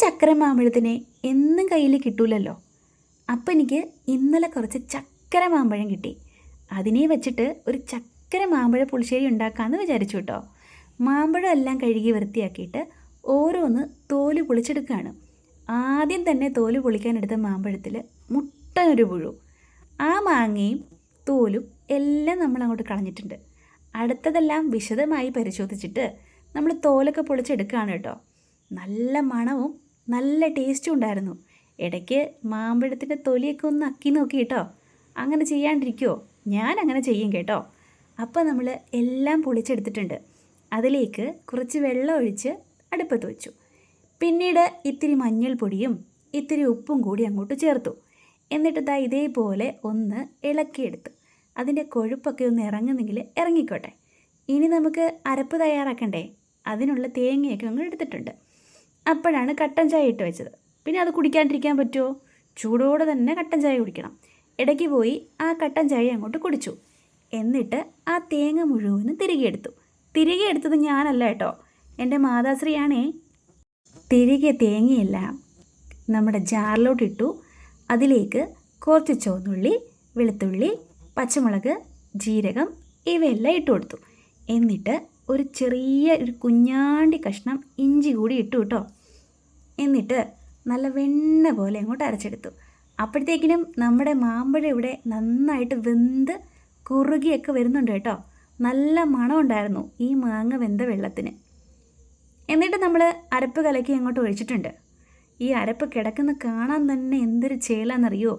ചക്കര മാമ്പഴത്തിനെ എന്നും കയ്യിൽ കിട്ടൂലല്ലോ. അപ്പം എനിക്ക് ഇന്നലെ കുറച്ച് ചക്കര മാമ്പഴം കിട്ടി. അതിനെ വെച്ചിട്ട് ഒരു ചക്കര മാമ്പഴ പുളിശ്ശേരി ഉണ്ടാക്കാമെന്ന് വിചാരിച്ചു കേട്ടോ. മാമ്പഴം എല്ലാം കഴുകി വൃത്തിയാക്കിയിട്ട് ഓരോന്ന് തോൽ പൊളിച്ചെടുക്കുകയാണ്. ആദ്യം തന്നെ തോൽ പൊളിക്കാനെടുത്ത മാമ്പഴത്തിൽ മുട്ടനൊരു പുഴു. ആ മാങ്ങയും തോലും എല്ലാം നമ്മൾ അങ്ങോട്ട് കളഞ്ഞിട്ടുണ്ട്. അടുത്തതെല്ലാം വിശദമായി പരിശോധിച്ചിട്ട് നമ്മൾ തോലൊക്കെ പൊളിച്ചെടുക്കുകയാണ് കേട്ടോ. നല്ല മണവും നല്ല ടേസ്റ്റും ഉണ്ടായിരുന്നു. ഇടയ്ക്ക് മാമ്പഴത്തിന്റെ തൊലിയൊക്കെ ഒന്ന് അക്കി നോക്കി കേട്ടോ. അങ്ങനെ ചെയ്യാണ്ടിരിക്കുമോ ഞാൻ അങ്ങനെ ചെയ്യും കേട്ടോ. അപ്പോൾ നമ്മൾ എല്ലാം പൊളിച്ചെടുത്തിട്ടുണ്ട്. അതിലേക്ക് കുറച്ച് വെള്ളം ഒഴിച്ച് അടുപ്പത്ത് വെച്ചു. പിന്നീട് ഇത്തിരി മഞ്ഞൾപ്പൊടിയും ഇത്തിരി ഉപ്പും കൂടി അങ്ങോട്ട് ചേർത്തു. എന്നിട്ട് ദാ ഇതേപോലെ ഒന്ന് ഇളക്കിയെടുത്ത് അതിന്റെ കൊഴുപ്പൊക്കെ ഒന്ന് ഇറങ്ങുന്നെങ്കിൽ ഇറങ്ങിക്കോട്ടെ. ഇനി നമുക്ക് അരപ്പ് തയ്യാറാക്കണ്ടേ? അതിനുള്ള തേങ്ങയൊക്കെ അങ്ങ് എടുത്തിട്ടുണ്ട്. അപ്പോഴാണ് കട്ടൻ ചായ ഇട്ട് വെച്ചത്. പിന്നെ അത് കുടിക്കാണ്ടിരിക്കാൻ പറ്റുമോ? ചൂടോടെ തന്നെ കട്ടൻ ചായ കുടിക്കണം. ഇടയ്ക്ക് പോയി ആ കട്ടൻ ചായ അങ്ങോട്ട് കുടിച്ചു. എന്നിട്ട് ആ തേങ്ങ മുഴുവനും തിരികെ എടുത്തു. തിരികെ എടുത്തത് ഞാനല്ല കേട്ടോ. എന്റെ മാതാശ്രീയാണേ. തിരികെ തേങ്ങയെല്ലാം നമ്മുടെ ജാറിലോട്ടിട്ടു അതിലേക്ക് കുറച്ച് ചുവന്നുള്ളി വെളുത്തുള്ളി പച്ചമുളക് ജീരകം ഇവയെല്ലാം ഇട്ട് കൊടുത്തു. എന്നിട്ട് ഒരു ചെറിയ ഒരു കുഞ്ഞാണ്ടി കഷ്ണം ഇഞ്ചി കൂടി ഇട്ടു കേട്ടോ. എന്നിട്ട് നല്ല വെണ്ണ പോലെ അങ്ങോട്ട് അരച്ചെടുത്തു. അപ്പോഴത്തേക്കിനും നമ്മുടെ മാമ്പഴം ഇവിടെ നന്നായിട്ട് വെന്ത് കുറുകിയൊക്കെ വരുന്നുണ്ട് കേട്ടോ. നല്ല മണമുണ്ടായിരുന്നു ഈ മാങ്ങ വെന്ത വെള്ളത്തിന്. എന്നിട്ട് നമ്മൾ അരപ്പ് കലക്കി അങ്ങോട്ട് ഒഴിച്ചിട്ടുണ്ട്. ഈ അരപ്പ് കിടക്കുന്ന കാണാൻ തന്നെ എന്തൊരു ചേലാന്നറിയോ?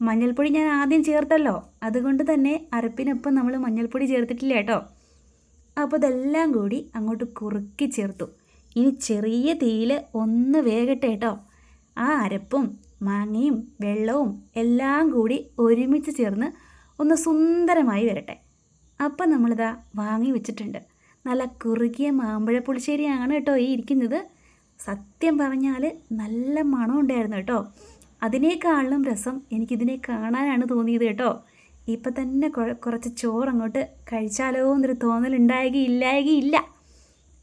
മഞ്ഞൾപ്പൊടി ഞാൻ ആദ്യം ചേർത്തല്ലോ. അതുകൊണ്ട് തന്നെ അരപ്പിനൊപ്പം നമ്മൾ മഞ്ഞൾപ്പൊടി ചേർത്തിട്ടില്ല കേട്ടോ. അപ്പോൾ ഇതെല്ലാം കൂടി അങ്ങോട്ട് കുറുക്കി ചേർത്തു. ഇനി ചെറിയ തീയിൽ ഒന്ന് വേകട്ടെ കേട്ടോ. ആ അരപ്പും മാങ്ങയും വെള്ളവും എല്ലാം കൂടി ഒരുമിച്ച് ചേർന്ന് ഒന്ന് സുന്ദരമായി വരട്ടെ. അപ്പം നമ്മളിതാ വാങ്ങി വെച്ചിട്ടുണ്ട്. നല്ല കുറുകിയ മാമ്പഴ പുളിശ്ശേരിയാണ് കേട്ടോ ഈ ഇരിക്കുന്നത്. സത്യം പറഞ്ഞാൽ നല്ല മണം ഉണ്ടായിരുന്നു കേട്ടോ. അതിനേക്കാളും രസം എനിക്കിതിനെ കാണാനാണ് തോന്നിയത് കേട്ടോ. ഇപ്പം തന്നെ കുറച്ച് ചോറ് അങ്ങോട്ട് കഴിച്ചാലോ എന്നൊരു ഇല്ല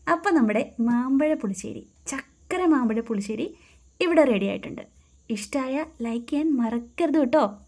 അപ്പം നമ്മുടെ മാമ്പഴ പുളിശ്ശേരി ചക്കര മാമ്പഴ പുളിശ്ശേരി ഇവിടെ റെഡി ആയിട്ടുണ്ട്. ഇഷ്ടമായ ലൈക്ക് ചെയ്യാൻ മറക്കരുത് കേട്ടോ.